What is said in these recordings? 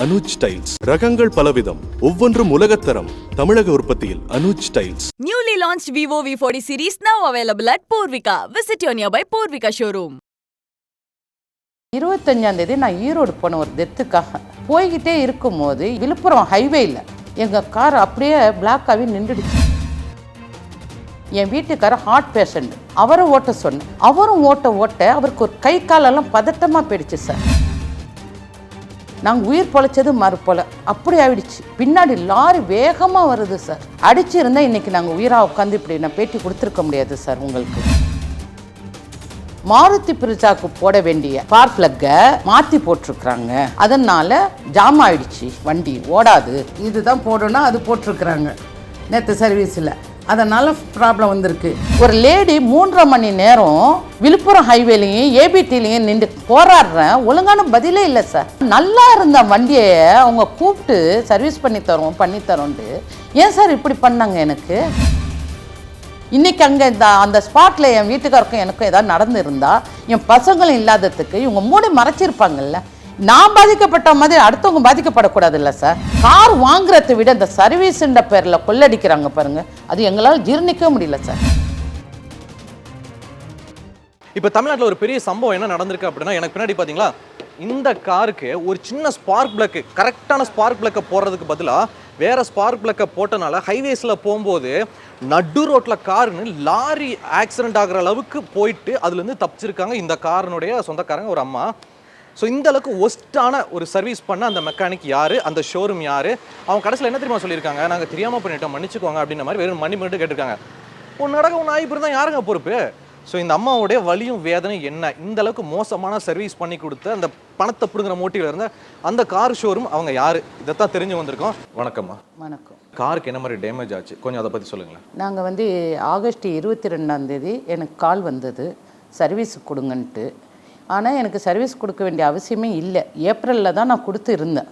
Anuj tiles. ரகங்கள் பலவிதம். ஒவ்வொன்றும் உலகத்தரம். தமிழக உற்பத்தியில் Anuj tiles. Newly launched Vivo V40 series now available at Purvika. Visit your nearby Purvika showroom. இருபத்தஞ்சாம் தேதி நான் ஈரோடு போன ஒரு டெத்துக்காக போய்கிட்டே இருக்கும்போது விழுப்புரம் ஹைவேயில் எங்கள் கார் அப்படியே பிளாக் ஆகி நின்றுடுச்சு. என் வீட்டுக்காரர் ஹார்ட் பேஷண்ட் அவரை ஓட்ட சொன்னேன் அவரும் ஓட்ட ஓட்ட அவருக்கு ஒரு கை காலெல்லாம் பதட்டமாக போயிடுச்சு சார். நாங்கள் உயிர் பொழைச்சது மறுபோல அப்படி ஆயிடுச்சு. பின்னாடி லாரி வேகமாக வருது சார் அடிச்சிருந்தா இன்னைக்கு நாங்கள் உயிராக உட்காந்து இப்படி நான் பேட்டி கொடுத்துருக்க முடியாது சார் உங்களுக்கு. மாருதி பிரிசாக்கு போட வேண்டிய பார் பிளக்கை மாற்றி போட்டிருக்கிறாங்க. அதனால ஜாம் ஆயிடுச்சு. வண்டி ஓடாது. இதுதான் போடணும் அது போட்டிருக்கிறாங்க. நேற்று சர்வீஸில் அதனால் ப்ராப்ளம் வந்திருக்கு. ஒரு லேடி மூன்றரை மணி நேரம் விழுப்புரம் ஹைவேலையும் ஏபிடிலையும் நின்று போராடுறேன். ஒழுங்கான பதிலே இல்லை சார் நல்லா இருந்த வண்டியை அவங்க கூப்பிட்டு சர்வீஸ் பண்ணி தரோம் பண்ணி தரோன்ட்டு. ஏன் சார் இப்படி பண்ணாங்க எனக்கு? இன்றைக்கி அங்கே இந்த அந்த ஸ்பாட்டில் என் வீட்டுக்காருக்கும் எனக்கும் ஏதாவது நடந்திருந்தா என் பசங்களும் இல்லாததுக்கு இவங்க மூடி மறைச்சிருப்பாங்கல்ல. நான் பாதிக்கப்பட்ட மாதிரி அடுத்தவங்க பாதிக்கப்படக்கூடாது இல்லை சார். கார் வாங்குறதை விட இந்த சர்வீஸுன்ற பேரில் கொள்ளடிக்கிறாங்க பாருங்க. அது எங்களால் ஜீர்ணிக்க முடியல சார். இப்போ தமிழ்நாட்டில் ஒரு பெரிய சம்பவம் என்ன நடந்திருக்கு அப்படின்னா எனக்கு பின்னாடி பார்த்தீங்களா இந்த காருக்கு ஒரு சின்ன ஸ்பார்க் பிளக்கு கரெக்டான ஸ்பார்க் பிளக்கை போடுறதுக்கு பதிலாக வேற ஸ்பார்க் பிளக்கை போட்டனால ஹைவேஸில் போகும்போது நடு ரோட்டில் காருன்னு லாரி ஆக்சிடென்ட் ஆகிற அளவுக்கு போயிட்டு அதுலேருந்து தப்பிச்சிருக்காங்க இந்த காரனுடைய சொந்தக்காரங்க ஒரு அம்மா. ஸோ இந்த அளவுக்கு ஒஸ்ட்டான ஒரு சர்வீஸ் பண்ண அந்த மெக்கானிக் யார்? அந்த ஷோரூம் யார்? அவங்க கடைசியில் என்ன தெரியுமா சொல்லியிருக்காங்க? நாங்கள் தெரியாமல் பண்ணிட்டோம் மன்னிச்சுக்கோங்க அப்படின்ற மாதிரி வெறும் மணி மட்டும் கேட்டிருக்காங்க. ஒன்று நடக்க ஒன்று ஆகி தான் யாருங்க பொறுப்பு? ஸோ இந்த அம்மாவுடைய வலியும் வேதனையும் என்ன? இந்த அளவுக்கு மோசமான சர்வீஸ் பண்ணி கொடுத்து அந்த பணத்தை பிடுங்குற மோட்டிவ்ல இருந்த அந்த கார் ஷோரூம் அவங்க யார்? இதைத்தான் தெரிஞ்சு வந்திருக்கோம். வணக்கம்மா. வணக்கம். காருக்கு என்ன மாதிரி டேமேஜ் ஆச்சு? கொஞ்சம் அதை பற்றி சொல்லுங்களேன். நாங்கள் வந்து ஆகஸ்ட் இருபத்தி ரெண்டாம் தேதி எனக்கு கால் வந்தது. சர்வீஸ் கொடுங்கன்ட்டு. ஆனால் எனக்கு சர்வீஸ் கொடுக்க வேண்டிய அவசியமே இல்லை. ஏப்ரலில் தான் நான் கொடுத்து இருந்தேன்.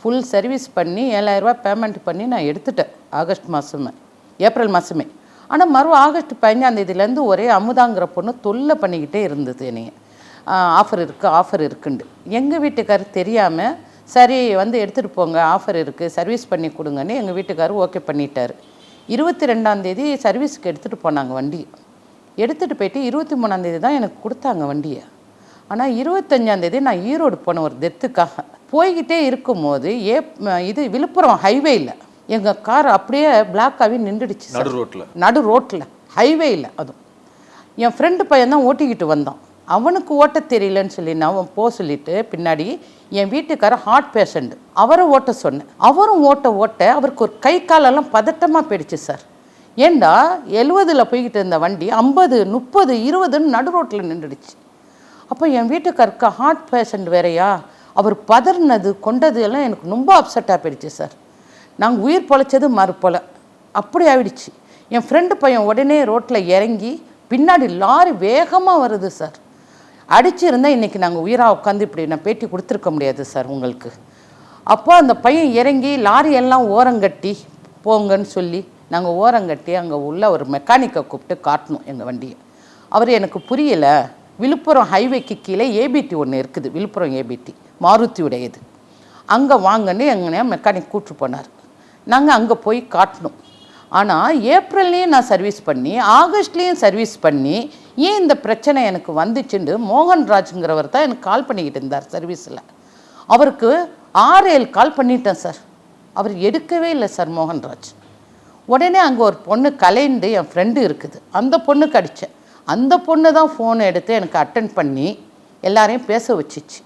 ஃபுல் சர்வீஸ் பண்ணி ஏழாயிரரூபா பேமெண்ட் பண்ணி நான் எடுத்துட்டேன் ஆகஸ்ட் மாதமே ஏப்ரல் மாதமே ஆனால் மறு ஆகஸ்ட் பதினஞ்சாந்தேதியிலேருந்து ஒரே அமுதாங்கிற பொண்ணு தொல்லை பண்ணிக்கிட்டே இருந்தது என்னைய. ஆஃபர் இருக்குது ஆஃபர் இருக்குண்டு எங்கள் வீட்டுக்காரர் தெரியாமல் சரி வந்து எடுத்துகிட்டு போங்க ஆஃபர் இருக்குது சர்வீஸ் பண்ணி கொடுங்கன்னு எங்கள் வீட்டுக்காரர் ஓகே பண்ணிட்டார். இருபத்தி ரெண்டாந்தேதி சர்வீஸுக்கு எடுத்துகிட்டு போனாங்க வண்டியை. எடுத்துகிட்டு போயிட்டு இருபத்தி மூணாந்தேதி தான் எனக்கு கொடுத்தாங்க வண்டியை. ஆனால் இருபத்தஞ்சாந்தேதி நான் ஈரோடு போன ஒரு டெத்துக்காக. போய்கிட்டே இருக்கும்போது ஏ இது விழுப்புரம் ஹைவேயில் எங்கள் கார் அப்படியே பிளாக் ஆகி நின்றுடுச்சு சார். நடு ரோட்டில் நடு ரோட்டில் ஹைவேயில் அதுவும். என் ஃப்ரெண்டு பையன் தான் ஓட்டிக்கிட்டு வந்தான். அவனுக்கு ஓட்ட தெரியலன்னு சொல்லி நான் போக சொல்லிட்டு பின்னாடி என் வீட்டுக்காரர் ஹார்ட் பேஷண்ட் அவரை ஓட்ட சொன்னேன். அவரும் ஓட்ட ஓட்ட அவருக்கு ஒரு கை காலெல்லாம் பதட்டமாக போயிடுச்சு சார். ஏண்டா எழுவதில் போய்கிட்டு இருந்த வண்டி ஐம்பது முப்பது இருபதுன்னு நடு ரோட்டில் நின்றுடுச்சு. அப்போ என் வீட்டுக்காருக்கு ஹார்ட் பேஷண்ட் வேறையா? அவர் பதறினது கொண்டது எல்லாம் எனக்கு ரொம்ப அப்செட்டாக போயிடுச்சு சார் நாங்கள் உயிர் பொழைச்சது மறு அப்படி ஆயிடுச்சு. என் ஃப்ரெண்டு பையன் உடனே ரோட்டில் இறங்கி பின்னாடி லாரி வேகமாக வருது சார் அடிச்சிருந்தால் இன்றைக்கி நாங்கள் உயிராக உட்காந்து இப்படி நான் பேட்டி கொடுத்துருக்க முடியாது சார் உங்களுக்கு. அப்போ அந்த பையன் இறங்கி லாரி எல்லாம் ஓரங்கட்டி போங்கன்னு சொல்லி நாங்கள் ஓரங்கட்டி அங்கே உள்ள ஒரு மெக்கானிக்கை கூப்பிட்டு காட்டணும் எங்கள் வண்டியை. அவர் எனக்கு புரியலை. விழுப்புரம் ஹைவேக்கு கீழே ஏபிடி ஒன்று இருக்குது. விழுப்புரம் ஏபிடி மாருத்தியுடையது அங்கே வாங்கன்னு எங்கனையா மெக்கானிக் கூப்பிட்டு போனார். நாங்கள் அங்கே போய் காட்டினோம் ஆனால் ஏப்ரல்லையும் நான் சர்வீஸ் பண்ணி ஆகஸ்ட்லேயும் சர்வீஸ் பண்ணி ஏன் இந்த பிரச்சனை எனக்கு வந்துச்சுன்னு மோகன்ராஜுங்கிறவர் தான் எனக்கு கால் பண்ணிக்கிட்டு இருந்தார் சர்வீஸில் அவருக்கு ஆறு ஏழு கால் பண்ணிட்டேன் சார். அவர் எடுக்கவே இல்லை சார் மோகன்ராஜ் உடனே அங்கே ஒரு பொண்ணு கலைந்து என் ஃப்ரெண்டு இருக்குது. அந்த பொண்ணுக்கு அடித்தேன் அந்த பொண்ணு தான் ஃபோன் எடுத்து எனக்கு அட்டன் பண்ணி எல்லாரையும் பேச வச்சிச்சு.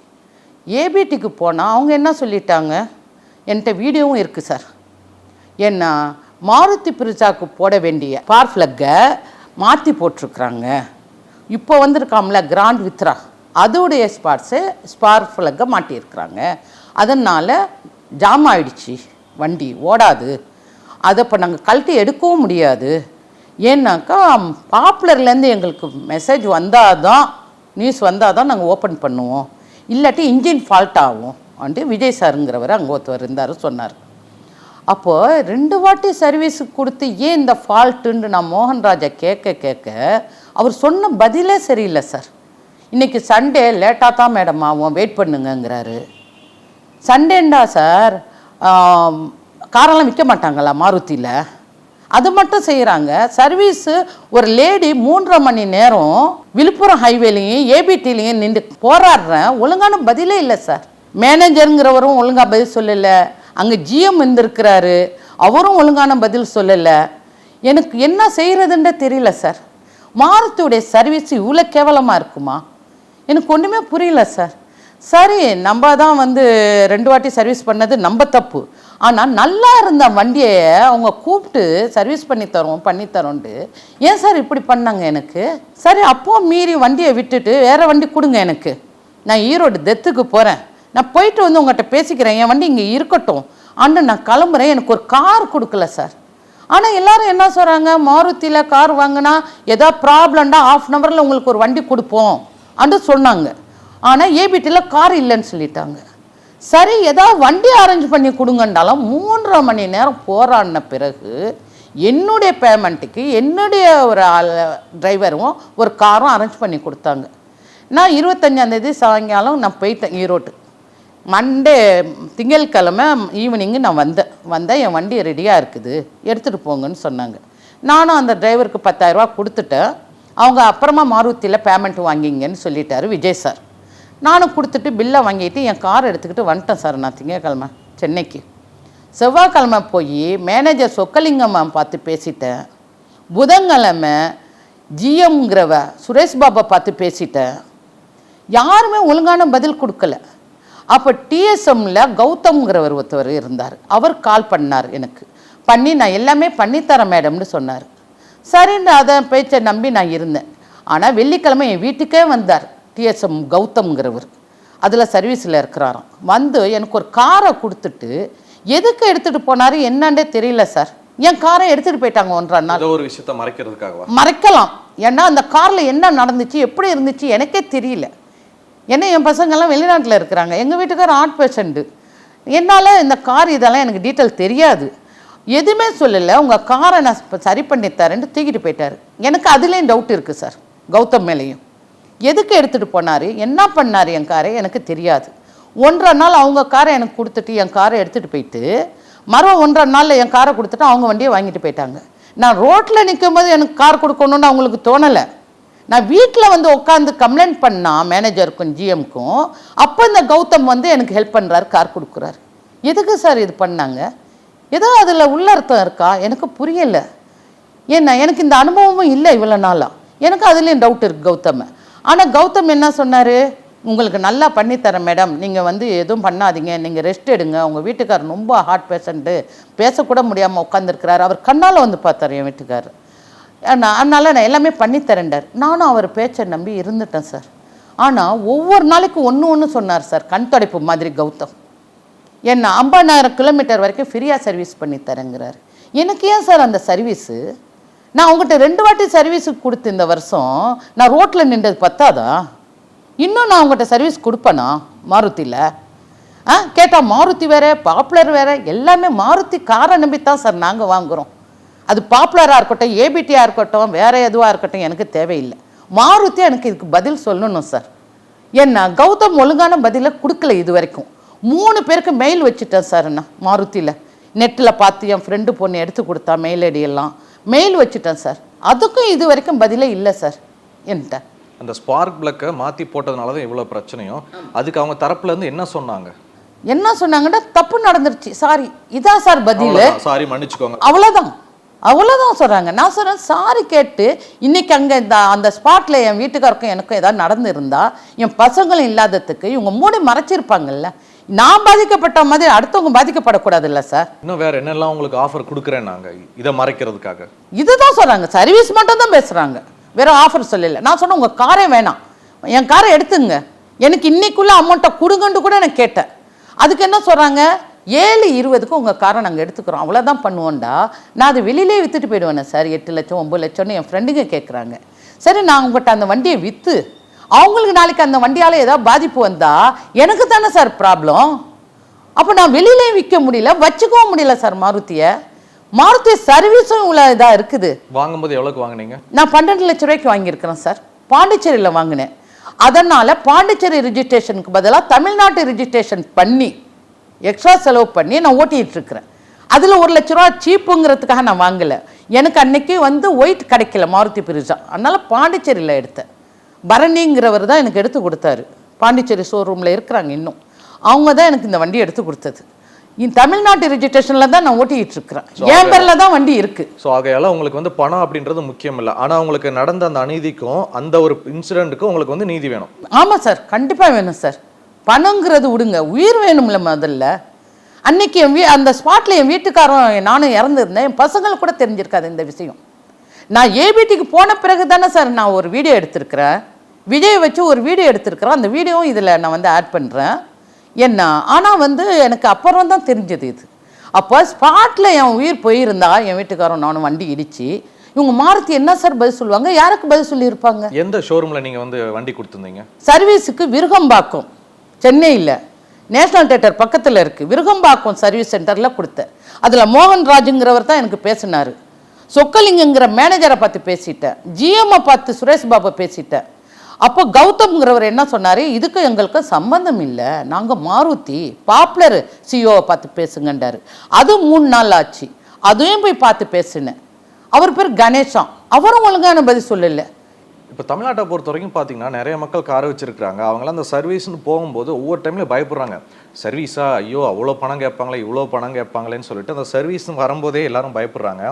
ஏபிடிக்கு போனால் அவங்க என்ன சொல்லிட்டாங்க? என்கிட்ட வீடியோவும் இருக்குது சார். ஏன்னா மாருதி பிரிச்சாக்கு போட வேண்டிய பார் ஃப்ளக்கை மாற்றி போட்டிருக்குறாங்க. இப்போ வந்திருக்காம்ல கிராண்ட் வித்ரா அதோடைய ஸ்பாட்ஸு ஸ்பார் ஃப்ளக்கை மாட்டியிருக்கிறாங்க. அதனால் ஜாம் ஆயிடுச்சு. வண்டி ஓடாது. அதை இப்போ நாங்கள் கழட்டி எடுக்கவும் முடியாது. ஏன்னாக்கா பாப்புலர்லேருந்து எங்களுக்கு மெசேஜ் வந்தால் தான் நியூஸ் வந்தால் தான் நாங்கள் ஓப்பன் பண்ணுவோம். இல்லாட்டி இன்ஜின் ஃபால்ட் ஆகும். வந்துட்டு விஜய் சாருங்கிறவர் அங்கே ஒருத்தவர் இருந்தார் சொன்னார். அப்போது ரெண்டு வாட்டி சர்வீஸுக்கு கொடுத்து ஏன் இந்த ஃபால்ட்டுன்னு நான் மோகன்ராஜை கேட்க கேட்க அவர் சொன்ன பதிலே சரியில்லை சார். இன்றைக்கி சண்டே லேட்டாக தான் மேடம் ஆகும் வெயிட் பண்ணுங்கங்கிறாரு. சண்டேண்டா சார் காரெல்லாம் விற்க மாட்டாங்களா மாருதியில்? அது மட்டும் செய்கிறாங்க சர்வீஸு ஒரு லேடி மூன்றரை மணி நேரம் விழுப்புரம் ஹைவேலையும் ஏபிடிலையும் நின்று போராடுறேன் ஒழுங்கான பதிலே இல்லை சார். மேனேஜருங்கிறவரும் ஒழுங்காக பதில் சொல்லலை. அங்கே ஜிஎம் இருந்திருக்கிறாரு. அவரும் ஒழுங்கான பதில் சொல்லலை. எனக்கு என்ன செய்கிறதுன்றே தெரியல சார். மாருதியுடைய சர்வீஸ் இவ்வளோ கேவலமாக இருக்குமா? எனக்கு ஒன்றுமே புரியல சார். சரி நம்ம தான் வந்து ரெண்டு வாட்டி சர்வீஸ் பண்ணது நம்ம தப்பு. ஆனால் நல்லா இருந்த வண்டியை அவங்க கூப்பிட்டு சர்வீஸ் பண்ணி தரோம் பண்ணி தரோன்ட்டு. ஏன் சார் இப்படி பண்ணாங்க எனக்கு? சரி அப்போ மீறி வண்டியை விட்டுட்டு வேறு வண்டி கொடுங்க எனக்கு. நான் ஈரோடு டெத்துக்கு போகிறேன் நான் போயிட்டு வந்து உங்கள்கிட்ட பேசிக்கிறேன். என் வண்டி இங்கே இருக்கட்டும். ஆனால் நான் கிளம்புறேன். எனக்கு ஒரு கார் கொடுக்கல சார். ஆனால் எல்லாரும் என்ன சொல்கிறாங்க மாருத்தியில் கார் வாங்கினா ஏதோ ப்ராப்ளம்டா ஆஃப் அன் ஹவரில் உங்களுக்கு ஒரு வண்டி கொடுப்போம். அன்று சொன்னாங்க. ஆனால் ஏபிடியில் கார் இல்லைன்னு சொல்லிட்டாங்க. சரி ஏதாவது வண்டி அரேஞ்ச் பண்ணி கொடுங்கன்றாலும் மூன்றரை மணி நேரம் போராடின பிறகு என்னுடைய பேமெண்ட்டுக்கு என்னுடைய ஒரு ஆள் டிரைவரும் ஒரு காரும் அரேஞ்ச் பண்ணி கொடுத்தாங்க. நான் இருபத்தஞ்சாந்தேதி சாயங்காலம் நான் போயிட்டேன் ஈரோட்டு மண்டே திங்கட்கிழமை ஈவினிங்கு நான் வந்தேன். வந்தேன் என் வண்டி ரெடியாக இருக்குது. எடுத்துகிட்டு போங்கன்னு சொன்னாங்க. நானும் அந்த டிரைவருக்கு பத்தாயிரரூபா கொடுத்துட்டேன். அவங்க அப்புறமா மாருதியில் பேமெண்ட் வாங்கிங்கன்னு சொல்லிட்டாரு விஜய் சார் நானும் கொடுத்துட்டு பில்லை வாங்கிட்டு என் கார் எடுத்துக்கிட்டு வந்துட்டேன் சார் நான் திங்கக்கிழமை சென்னைக்கு. செவ்வாய்க்கிழமை போய் மேனேஜர் சொக்கலிங்கம் மேம் பார்த்து பேசிட்டேன். புதன்கிழமை ஜிஎம்ங்கிறவ சுரேஷ் பாபா பார்த்து பேசிட்டேன். யாருமே ஒழுங்கான பதில் கொடுக்கல. அப்போ டிஎஸ்எம்மில் கௌதம்ங்கிறவர் ஒருத்தவர் இருந்தார். அவர் கால் பண்ணார் எனக்கு. பண்ணி நான் எல்லாமே பண்ணித்தரேன் மேடம்னு சொன்னார். சரின்னு அதை பேச்சை நம்பி நான் இருந்தேன். ஆனால் வெள்ளிக்கிழமை என் வீட்டுக்கே வந்தார். டிஎஸ்எம் கௌதம்ங்கிறவர். அதில் சர்வீஸில் இருக்கிறாராம். வந்து எனக்கு ஒரு காரை கொடுத்துட்டு எதுக்கு எடுத்துகிட்டு போனார் என்னன்னே தெரியல சார் என் காரை எடுத்துகிட்டு போயிட்டாங்க ஒன்றரை நாள். ஒரு விஷயத்த மறைக்கிறதுக்காகவா? மறைக்கலாம். ஏன்னா அந்த காரில் என்ன நடந்துச்சு எப்படி இருந்துச்சு எனக்கே தெரியல. ஏன்னா என் பசங்கள்லாம் வெளிநாட்டில் இருக்கிறாங்க. எங்கள் வீட்டுக்கார ஆர்ட் பேஷண்ட்டு என்னால் இந்த கார் இதெல்லாம் எனக்கு டீட்டெயில் தெரியாது. எதுவுமே சொல்லலை. உங்கள் காரை நான் சரி பண்ணி தரேன்ட்டு தூக்கிட்டு போயிட்டாரு. எனக்கு அதுலேயும் டவுட் இருக்குது சார் கௌதம் மேலேயும். எதுக்கு எடுத்துகிட்டு போனார்? என்ன பண்ணார் என் காரை? எனக்கு தெரியாது. ஒன்றரை நாள் அவங்க காரை எனக்கு கொடுத்துட்டு என் காரை எடுத்துகிட்டு போயிட்டு மரம் ஒன்றரை நாளில் என் காரை கொடுத்துட்டு அவங்க வண்டியை வாங்கிட்டு போயிட்டாங்க. நான் ரோட்டில் நிற்கும் போது எனக்கு கார் கொடுக்கணுன்னு அவங்களுக்கு தோணலை. நான் வீட்டில் வந்து உட்காந்து கம்ப்ளைண்ட் பண்ணால் மேனேஜருக்கும் ஜிஎம்க்கும் அப்போ இந்த கௌதம் வந்து எனக்கு ஹெல்ப் பண்ணுறாரு கார் கொடுக்குறாரு. எதுக்கு சார் இது பண்ணாங்க? ஏதோ அதில் உள்ளர்த்தம் இருக்கா? எனக்கு புரியலை. ஏன்னா எனக்கு இந்த அனுபவமும் இல்லை இவ்வளோ நாளாக எனக்கு அதுலேயும் டவுட் இருக்குது கௌதமை. ஆனால் கௌதம் என்ன சொன்னார்? உங்களுக்கு நல்லா பண்ணித்தரேன் மேடம். நீங்கள் வந்து எதுவும் பண்ணாதீங்க. நீங்கள் ரெஸ்ட் எடுங்க. உங்கள் வீட்டுக்கார் ரொம்ப ஹார்ட் பேஷண்ட்டு பேசக்கூட முடியாமல் உட்காந்துருக்கிறாரு அவர் கண்ணால் வந்து பார்த்தார் என் வீட்டுக்கார் நான் அதனால் நான் எல்லாமே பண்ணித்தரேன்டார். நானும் அவர் பேச்சை நம்பி இருந்துட்டேன் சார். ஆனால் ஒவ்வொரு நாளைக்கு ஒன்று ஒன்று சொன்னார் சார். கண் துடைப்பு மாதிரி கௌதம். என்ன ஐம்பதாயிரம் கிலோமீட்டர் வரைக்கும் ஃப்ரீயாக சர்வீஸ் பண்ணி தரேங்கிறார் எனக்கு ஏன் சார் அந்த சர்வீஸு நான் உங்கள்கிட்ட ரெண்டு வாட்டி சர்வீஸுக்கு கொடுத்து இந்த வருஷம் நான் ரோட்டில் நின்றது பத்தாதா? இன்னும் நான் உங்கள்கிட்ட சர்வீஸ் கொடுப்பேனா? மாருதியில் ஆ கேட்டால் மாருதி வேறு பாப்புலர் வேறு எல்லாமே மாருதி காரை நம்பி தான் சார் நாங்கள் வாங்குகிறோம் அது பாப்புலராக இருக்கட்டும் ஏபிடியாக இருக்கட்டும் வேறு எதுவாக இருக்கட்டும் எனக்கு தேவையில்லை. மாருதி எனக்கு இதுக்கு பதில் சொல்லணும் சார் என்ன கௌதம் ஒழுங்கான பதிலை கொடுக்கல இது வரைக்கும் மூணு பேருக்கு மெயில் வச்சுட்டேன் சார் நான் மாருதியில் நெட்டில் பார்த்து என் ஃப்ரெண்டு பொண்ணு எடுத்து கொடுத்தா மெயில் ஐடியெல்லாம் மெயில் வச்சுட்டேன் சார் அதுக்கும் இது வரைக்கும் பதிலே இல்லை சார் என்கிட்ட. அந்த ஸ்பார்க் பிளக்கை மாத்தி போட்டதுனால தான் இவ்வளவு பிரச்சனையும். அதுக்கு அவங்க தரப்புல இருந்து என்ன சொன்னாங்க? என்ன சொன்னாங்கன்னா தப்பு நடந்துருச்சு. சாரி இதான் சார் பதில். சாரி மன்னிச்சுக்கோங்க. அவ்வளோதான் அவ்வளோதான் சொல்கிறாங்க நான் சொல்கிறேன் சாரி கேட்டு இன்னைக்கு அங்கே இந்த அந்த ஸ்பாட்டில் என் வீட்டுக்காருக்கும் எனக்கும் ஏதாவது நடந்திருந்தா என் பசங்களும் இல்லாததுக்கு இவங்க மூடி மறைச்சிருப்பாங்கல்ல நான் பாதிக்கப்பட்ட மாதிரி அடுத்தவங்க பாதிக்கப்படக்கூடாதுல்ல சார்? இன்னும் வேற என்னெல்லாம் உங்களுக்கு ஆஃபர் கொடுக்குறேன் நாங்க? இதை மறைக்கிறதுக்காக. இதுதான் சொல்கிறாங்க சர்வீஸ் மட்டும் தான் பேசுகிறாங்க வேற ஆஃபர் சொல்லல. நான் சொன்னேன் உங்கள் காரே வேணாம். என் காரை எடுத்துங்க. எனக்கு இன்னைக்குள்ள அமௌண்ட்டை கொடுங்கன்ட்டு கூட நான் கேட்டேன். அதுக்கு என்ன சொல்கிறாங்க ஏழு இருபதுக்கு உங்கள் காரை நாங்கள் எடுத்துக்கிறோம். அவ்வளோதான் பண்ணுவோம்டா. நான் அது வெளியிலே விற்றுட்டு போயிடுவேனே சார். எட்டு லட்சம் ஒம்பது லட்சம்னு என் ஃப்ரெண்டுங்க கேட்குறாங்க சரி நான் உங்கள்கிட்ட அந்த வண்டியை விற்று அவங்களுக்கு நாளைக்கு அந்த வண்டியால் ஏதாவது பாதிப்பு வந்தா எனக்கு தானே சார் ப்ராப்ளம் அப்போ நான் வெளியிலேயும் விற்க முடியல வச்சுக்கவும் முடியல சார் மாருதியை. மாருதி சர்வீஸும் இவ்வளோ இதாக இருக்குது. வாங்கும்போது எவ்வளவுக்கு வாங்குனீங்க? நான் பன்னெண்டு லட்ச ரூபாய்க்கு வாங்கியிருக்கிறேன் சார் பாண்டிச்சேரியில் வாங்கினேன். அதனால் பாண்டிச்சேரி ரிஜிஸ்ட்ரேஷனுக்கு பதிலாக தமிழ்நாட்டு ரிஜிஸ்ட்ரேஷன் பண்ணி எக்ஸ்ட்ரா செலவு பண்ணி நான் ஓட்டிகிட்டு இருக்கிறேன். அதில் ஒரு லட்ச ரூபா சீப்புங்கிறதுக்காக நான் வாங்கலை. எனக்கு அன்னைக்கு வந்து ஒயிட் கிடைக்கல மாருதி பிரிஜா அதனால் பாண்டிச்சேரியில் எடுத்தேன். பரணிங்கிறவர் தான் எனக்கு எடுத்து கொடுத்தாரு. பாண்டிச்சேரி ஷோரூமில் இருக்கிறாங்க இன்னும். அவங்க தான் எனக்கு இந்த வண்டி எடுத்து கொடுத்தது. இந்த தமிழ்நாட்டு ரெஜிஸ்ட்ரேஷனில் தான் நான் ஓட்டிகிட்டு இருக்கிறேன். என் பேரில் தான் வண்டி இருக்குது ஸோ ஆகையால உங்களுக்கு வந்து பணம் அப்படின்றது முக்கியம் இல்லை ஆனா உங்களுக்கு நடந்த அந்த அநீதிக்கும் அந்த ஒரு இன்சிடென்ட்டுக்கும் உங்களுக்கு வந்து நீதி வேணும். ஆமாம் சார் கண்டிப்பாக வேணும் சார். பணங்கிறது விடுங்க. உயிர் வேணும்ல முதல்ல. அன்னைக்கு என் வீ அந்த ஸ்பாட்டில் என் வீட்டுக்காரன் நானும் இறந்துருந்தேன். என் பசங்களுக்கு கூட தெரிஞ்சிருக்காது இந்த விஷயம். நான் ஏபிடிக்கு போன பிறகு தானே சார் நான் ஒரு வீடியோ எடுத்திருக்கிறேன். விஜய் வச்சு ஒரு வீடியோ எடுத்திருக்கிறேன். அந்த வீடியோவும் இதில் நான் வந்து ஆட் பண்ணுறேன் என்ன? ஆனால் வந்து எனக்கு அப்புறம் தான் தெரிஞ்சது இது. அப்போ ஸ்பாட்டில் என் உயிர் போயிருந்தா என் வீட்டுக்காரன் நானும் வண்டி இடிச்சு இவங்க மாருதி என்ன சார் பதில் சொல்லுவாங்க? யாருக்கு பதில் சொல்லியிருப்பாங்க? எந்த ஷோரூம்ல நீங்க வந்து வண்டி கொடுத்துருந்தீங்க? சர்வீஸுக்கு விருகம்பாக்கம். சென்னையில். நேஷனல் தேட்டர் பக்கத்தில் இருக்குது விருகம்பாக்கம் சர்வீஸ் சென்டரில் கொடுத்தேன். அதில் மோகன் ராஜுங்கிறவர் தான் எனக்கு பேசினார். சொக்கலிங்கங்கிற மேனேஜரை பார்த்து பேசிட்டேன். ஜிஎம்மை பார்த்து சுரேஷ் பாபு பேசிட்டேன். அப்போ கௌதம்ங்கிறவர் என்ன சொன்னார்? இதுக்கு எங்களுக்கு சம்பந்தம் இல்லை. நாங்கள் மாருதி பாப்புலர் சிஓவை பார்த்து பேசுங்கன்றாரு. அது மூணு நாள் ஆச்சு. அதையும் போய் பார்த்து பேசினேன். அவர் பேர் கணேஷா அவரும் ஒழுங்கான பதில் சொல்லலை. இப்போ தமிழ்நாட்டை பொறுத்த வரைக்கும் பார்த்தீங்கன்னா நிறைய மக்கள் காரை வச்சிருக்கிறாங்க. அவங்களாம் அந்த சர்வீஸ்னு போகும்போது ஒவ்வொரு டைம்லையும் பயப்படுறாங்க. சர்வீஸா? ஐயோ அவ்வளோ பணம் கேட்பாங்களே இவ்வளோ பணம் கேட்பாங்களேன்னு சொல்லிட்டு அந்த சர்வீஸ் வரும்போதே எல்லாரும் பயப்படுறாங்க.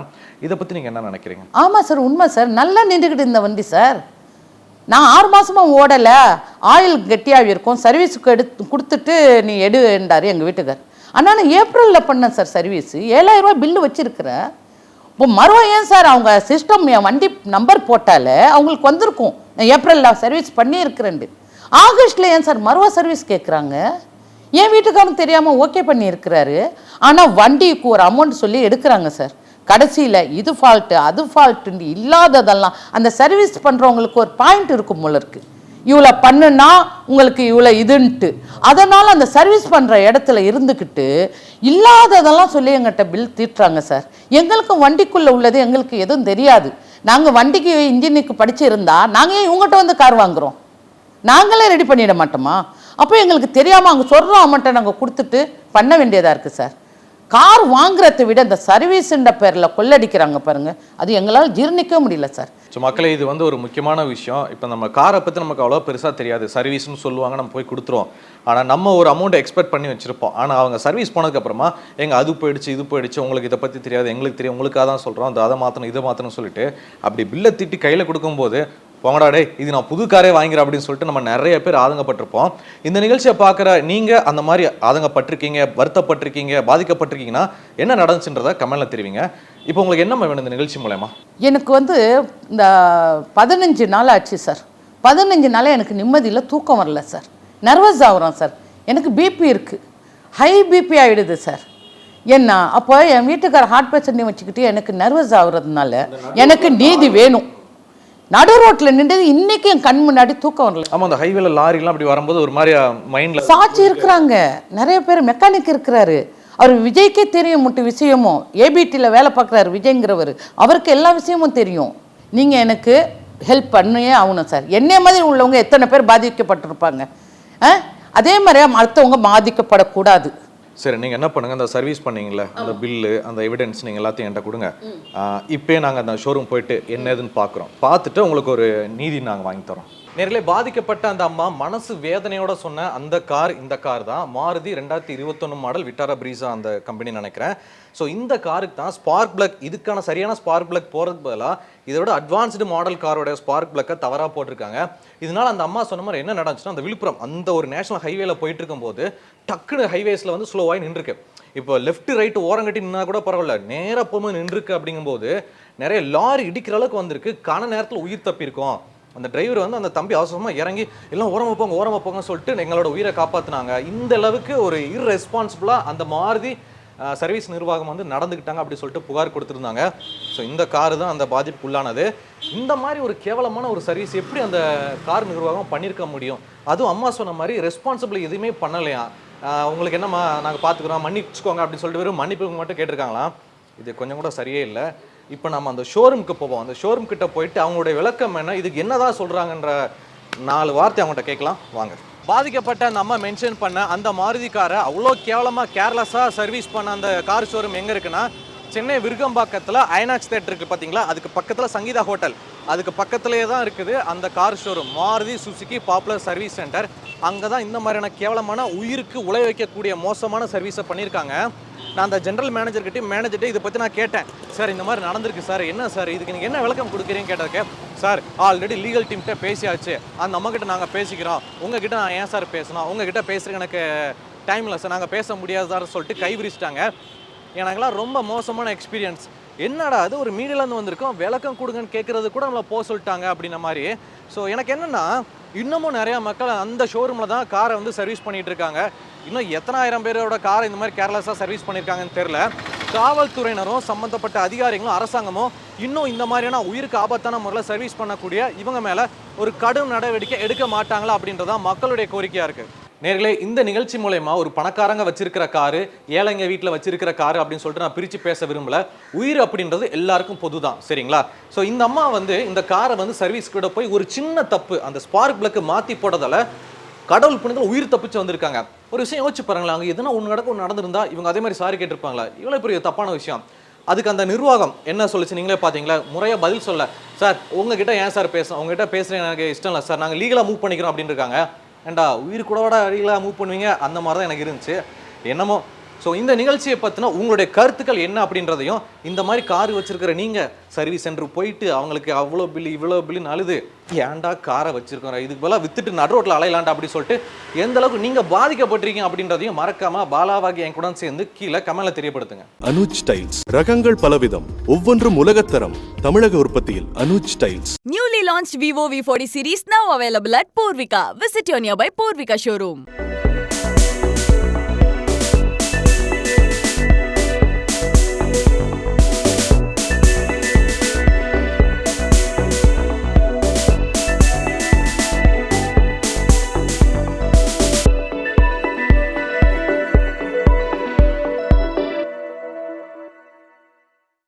இதை பற்றி நீங்கள் என்ன நினைக்கிறீங்க? ஆமாம் சார் உண்மை சார். நல்லா நின்றுக்கிட்டு இந்த வண்டி சார். நான் ஆறு மாதமாக ஓடலை. ஆயில் கெட்டியாக இருக்கும். சர்வீஸுக்கு எடுத்து கொடுத்துட்டு நீ எடுன்றாரு எங்கள் வீட்டுக்கார். ஆனால் நான் ஏப்ரலில் பண்ணேன் சார் சர்வீஸு. ஏழாயிரம் ரூபாய் பில்லு வச்சுருக்கிறேன். இப்போ மறுவா ஏன் சார் அவங்க சிஸ்டம் என் வண்டி நம்பர் போட்டாலே அவங்களுக்கு வந்திருக்கும். ஏப்ரலில் சர்வீஸ் பண்ணியிருக்கிறேன் ஆகஸ்ட்டில் ஏன் சார் மறுவா சர்வீஸ் கேட்குறாங்க என் வீட்டுக்காரன் தெரியாமல் ஓகே பண்ணியிருக்கிறாரு. ஆனால் வண்டிக்கு ஒரு அமௌண்ட் சொல்லி எடுக்கிறாங்க சார். கடைசியில் இது ஃபால்ட்டு அது ஃபால்ட்டுன்னு இல்லாததெல்லாம் அந்த சர்வீஸ் பண்ணுறவங்களுக்கு ஒரு பாயிண்ட் இருக்கும் போல இருக்குது இவ்வளோ பண்ணுனா உங்களுக்கு இவ்வளோ இதுன்ட்டு. அதனால் அந்த சர்வீஸ் பண்ணுற இடத்துல இருந்துக்கிட்டு இல்லாததெல்லாம் சொல்லி எங்கிட்ட பில் தீட்டுறாங்க சார் எங்களுக்கு வண்டிக்குள்ளே உள்ளது எங்களுக்கு எதுவும் தெரியாது. நாங்கள் வண்டிக்கு இன்ஜினுக்கு படிச்சிருந்தா நாங்கள் ஏன் இவங்ககிட்ட வந்து கார் வாங்குறோம்? நாங்களே ரெடி பண்ணிட மாட்டோமா? அப்போ எங்களுக்கு தெரியாமல் அவங்க சொல்கிறோம் அமௌண்ட்டை நாங்கள் கொடுத்துட்டு பண்ண வேண்டியதாக இருக்குது சார் கார் வாங்குறதை விட இந்த சர்வீஸுன்ற பேரில் கொள்ளடிக்கிறாங்க பாருங்க. அது எங்களால் ஜீர்ணிக்க முடியல சார். ஸோ மக்களே இது வந்து ஒரு முக்கியமான விஷயம். இப்போ நம்ம காரை பற்றி நமக்கு அவ்வளோ பெருசாக தெரியாது. சர்வீஸ்னு சொல்லுவாங்க நம்ம போய் கொடுத்துருவோம். ஆனால் நம்ம ஒரு அமௌண்ட் எக்ஸ்பெக்ட் பண்ணி வச்சுருப்போம். ஆனால் அவங்க சர்வீஸ் போனதுக்கப்புறமா எங்கள் அது போயிடுச்சு இது போயிடுச்சு உங்களுக்கு இதை பற்றி தெரியாது எங்களுக்கு தெரியும் உங்களுக்காக தான் சொல்கிறோம் அதை மாற்றணும் இதை மாற்றணும்னு சொல்லிட்டு அப்படி பில்லை திட்டி கையில் கொடுக்கும்போது போங்கடா டேய் இது நான் புது காரே வாங்கிறேன் அப்படின்னு சொல்லிட்டு நம்ம நிறைய பேர் ஆதங்கப்பட்டிருப்போம். இந்த நிகழ்ச்சியை பார்க்குற நீங்கள் அந்த மாதிரி ஆதங்கப்பட்டிருக்கீங்க வருத்தப்பட்டிருக்கீங்க பாதிக்கப்பட்டிருக்கீங்கன்னா என்ன நடந்துச்சுன்றதை கமெண்ட்ல தெரிவிங்க. இப்போ உங்களுக்கு என்ன வேணும் இந்த நிகழ்ச்சி மூலயமா? எனக்கு வந்து இந்த பதினஞ்சு நாள் ஆச்சு சார் பதினஞ்சு நாள் எனக்கு நிம்மதியில் தூக்கம் வரல சார் நர்வஸ் ஆகுறோம் சார் எனக்கு பிபி இருக்குது ஹை பிபி ஆகிடுது சார் என்ன அப்போ என் வீட்டுக்கார ஹார்ட் பேஷண்ட்டையும் வச்சுக்கிட்டு எனக்கு நர்வஸ் ஆகுறதுனால எனக்கு நீதி வேணும். நடு ரோட்டில் நின்றது இன்னைக்கு என் கண் முன்னாடி தூக்கம் வரல. ஆமா அந்த ஹைவேல லாரிலாம் அப்படி வரும்போது ஒரு மாதிரி மைண்ட்ல சாட்சி இருக்கிறாங்க. நிறைய பேர் மெக்கானிக் இருக்கிறாரு. அவர் விஜய்க்கே தெரியும் முட்டு விஷயமும். ஏபிடியில் வேலை பார்க்குறாரு விஜய்ங்கிறவர். அவருக்கு எல்லா விஷயமும் தெரியும். நீங்கள் எனக்கு ஹெல்ப் பண்ணியே ஆகணும் சார் என்னைய மாதிரி உள்ளவங்க எத்தனை பேர் பாதிக்கப்பட்டிருப்பாங்க? அதே மாதிரி அடுத்தவங்க பாதிக்கப்படக்கூடாது. சரி நீங்க என்ன பண்ணுங்க அந்த சர்வீஸ் பண்ணீங்கல்ல அந்த பில்லு அந்த எவிடன்ஸ் நீங்க எல்லாத்தையும் என்கிட்ட கொடுங்க. இப்பயே நாங்க அந்த ஷோரூம் போயிட்டு என்னதுன்னு பார்க்குறோம் பார்த்துட்டு உங்களுக்கு ஒரு நீதி நாங்க வாங்கி தரோம் நேரிலே பாதிக்கப்பட்ட அந்த அம்மா மனசு வேதனையோட சொன்ன அந்த கார் இந்த கார் தான். மாருதி ரெண்டாயிரத்தி இருபத்தொன்னு மாடல் விட்டாரா பிரீசா அந்த கம்பெனி நினைக்கிறேன். ஸோ இந்த காருக்கு தான் ஸ்பார்க் பிளக் இதுக்கான சரியான ஸ்பார்க் பிளக் போகிறதுக்கு பதிலாக இதோட அட்வான்ஸ்டு மாடல் காரோட ஸ்பார்க் பிளக்கை தவறாக போட்டிருக்காங்க. இதனால் அந்த அம்மா சொன்ன மாதிரி என்ன நடந்துச்சுன்னா அந்த விழுப்புரம் அந்த ஒரு நேஷனல் ஹைவேல போயிட்டு இருக்கும்போது டக்குனு ஹைவேஸில் வந்து ஸ்லோவாகி நின்றுருக்கு. இப்போ லெஃப்ட் ரைட் ஓரங்கட்டி நின்னா கூட பரவாயில்ல. நேராக போகும்போது நின்றுருக்கு அப்படிங்கும்போது நிறைய லாரி இடிக்கிற அளவுக்கு வந்திருக்கு. கன நேரத்தில் உயிர் தப்பியிருக்கோம். அந்த டிரைவர் வந்து அந்த தம்பி அவசரமாக இறங்கி எல்லாம் ஓரமாக போங்க ஓரமாக போங்கன்னு சொல்லிட்டு எங்களோட உயிரை காப்பாற்றினாங்க இந்த அளவுக்கு ஒரு இர்ரெஸ்பான்சிபிளாக அந்த மாருதி சர்வீஸ் நிர்வாகம் வந்து நடந்துக்கிட்டாங்க அப்படி சொல்லிட்டு புகார் கொடுத்துருந்தாங்க. ஸோ இந்த காரு தான் அந்த பாதிப்புக்கு உள்ளானது இந்த மாதிரி ஒரு கேவலமான ஒரு சர்வீஸ் எப்படி அந்த கார் நிர்வாகம் பண்ணியிருக்க முடியும்? அதுவும் அம்மா சொன்ன மாதிரி ரெஸ்பான்சிபிள் எதுவுமே பண்ணலையா? உங்களுக்கு என்னம்மா நாங்கள் பார்த்துக்குறோம் மன்னிச்சுக்கோங்க அப்படின்னு சொல்லிட்டு வெறும் மன்னிப்பு மட்டும் கேட்டிருக்காங்களாம் இது கொஞ்சம் கூட சரியே இல்லை. இப்போ நம்ம அந்த ஷோரூமுக்கு போவோம். அந்த ஷோரூம் கிட்ட போயிட்டு அவங்களுடைய விளக்கம் என்ன? இதுக்கு என்னதான் சொல்றாங்கன்ற நாலு வார்த்தை அவங்கள்ட்ட கேட்கலாம். வாங்க. பாதிக்கப்பட்ட அந்த அம்மா மென்ஷன் பண்ண அந்த மாருதி காரை அவ்வளோ கேவலமாக கேர்லெஸ்ஸாக சர்வீஸ் பண்ண அந்த கார் ஷோரூம் எங்கே இருக்குன்னா சென்னை விருகம்பாக்கத்தில் ஐநாக்ஸ் தேட்டர் இருக்குது பார்த்தீங்களா அதுக்கு பக்கத்தில் சங்கீதா ஹோட்டல் அதுக்கு பக்கத்துலேயே தான் இருக்குது அந்த car showroom Maruti Suzuki popular service centre அங்கே தான் இந்த மாதிரியான கேவலமான உயிருக்கு உழை வைக்கக்கூடிய மோசமான சர்வீஸை பண்ணியிருக்காங்க. நான் அந்த ஜென்ரல் மேனேஜர்கிட்டையும் மேனேஜர்கிட்ட இதை பற்றி நான் கேட்டேன். சார் இந்த மாதிரி நடந்திருக்கு சார். என்ன சார்? இதுக்கு நீங்கள் என்ன விளக்கம் கொடுக்குறீங்கன்னு கேட்டதுக்கு சார் ஆல்ரெடி லீகல் டீம்கிட்ட பேசியாச்சு. அந்த அம்மாக்கிட்ட நாங்கள் பேசிக்கிறோம். உங்ககிட்ட நான் ஏன் சார் பேசணும்? உங்ககிட்ட பேசுகிறேன் எனக்கு டைம் இல்லை சார். நாங்கள் பேச முடியாது சொல்லிட்டு கை விரிச்சிட்டாங்க ரொம்ப மோசமான எக்ஸ்பீரியன்ஸ் என்னடா அது? ஒரு மீடியாலேருந்து வந்திருக்கோம். விளக்கம் கொடுங்கன்னு கேட்குறது கூட நம்மளை போக சொல்லிட்டாங்க அப்படின்ன மாதிரி. ஸோ எனக்கு என்னென்னா இன்னமும் நிறையா மக்கள் அந்த ஷோரூமில் தான் காரை வந்து சர்வீஸ் பண்ணிகிட்டு இருக்காங்க. இன்னும் எத்தனாயிரம் பேரோட காரை இந்த மாதிரி கேர்லெஸ்ஸாக சர்வீஸ் பண்ணியிருக்காங்கன்னு தெரில காவல்துறையினரும் சம்மந்தப்பட்ட அதிகாரிகளும் அரசாங்கமும் இன்னும் இந்த மாதிரியான உயிருக்கு ஆபத்தான முறையில் சர்வீஸ் பண்ணக்கூடிய இவங்க மேலே ஒரு கடும் நடவடிக்கை எடுக்க மாட்டாங்களா அப்படின்றதான் மக்களுடைய கோரிக்கையாக இருக்குது நேர்களே இந்த நிகழ்ச்சி மூலயமா ஒரு பணக்காரங்க வச்சிருக்கிற காரு ஏழைங்க வீட்டில் வச்சிருக்கிற காரு அப்படின்னு சொல்லிட்டு நான் பிரித்து பேச விரும்பல. உயிர் அப்படின்றது எல்லாருக்கும் பொதுதான் சரிங்களா? ஸோ இந்த அம்மா வந்து இந்த காரை வந்து சர்வீஸ் கூட போய் ஒரு சின்ன தப்பு அந்த ஸ்பார்க் பிளக்கு மாற்றி போடுறதால கடவுள் புனிதல் உயிர் தப்பிச்சு வந்திருக்காங்க. ஒரு விஷயம் யோசிச்சு பாருங்களேன் அங்கே எதுனா ஒன்று நடக்க ஒன்று நடந்திருந்தா இவங்க அதே மாதிரி சாரி கேட்டிருப்பாங்களா இவ்வளோ பெரிய தப்பான விஷயம். அதுக்கு அந்த நிர்வாகம் என்ன சொல்லுச்சு நீங்களே பார்த்தீங்களா முறையாக பதில் சொல்ல. சார் உங்ககிட்ட ஏன் சார் பேசணும் உங்ககிட்ட பேசுகிறேன் எனக்கு இஷ்டம் இல்லை சார் நாங்கள் லீகலாக மூவ் பண்ணிக்கிறோம் அப்படின்னு இருக்காங்க. ஏண்டா உயிர் கூடவாட லீகலாக மூவ் பண்ணுவீங்க? அந்த மாதிரி தான் எனக்கு இருந்துச்சு. என்னமோ ஸோ இந்த நிகழ்ச்சியை பற்றின உங்களுடைய கருத்துக்கள் என்ன அப்படின்றதையும் இந்த மாதிரி கார் வச்சிருக்கிற நீங்கள் சர்வீஸ் சென்டர் போயிட்டு அவங்களுக்கு அவ்வளோ பில்லு இவ்வளோ பில்லுன்னு அழுது. ஏன்டா காரை வச்சிருக்கோம் இதுக்கு பதிலாக வித்துட்டு நடு ரோட்டில் அலையலாண்டா அப்படி சொல்லிட்டு எந்த அளவுக்கு நீங்கள் பாதிக்கப்பட்டிருக்கீங்க அப்படின்றதையும் மறக்காம பாலாவாகி என் கூட சேர்ந்து கீழே கமெண்ட்ல தெரியப்படுத்துங்க. அனுஜ் டைல்ஸ் ரகங்கள் பலவிதம் ஒவ்வொன்றும் உலகத்தரம். தமிழக உற்பத்தியில் Anuj tiles. Newly launched Vivo V40 series now available at Purvika. Visit your nearby Purvika showroom.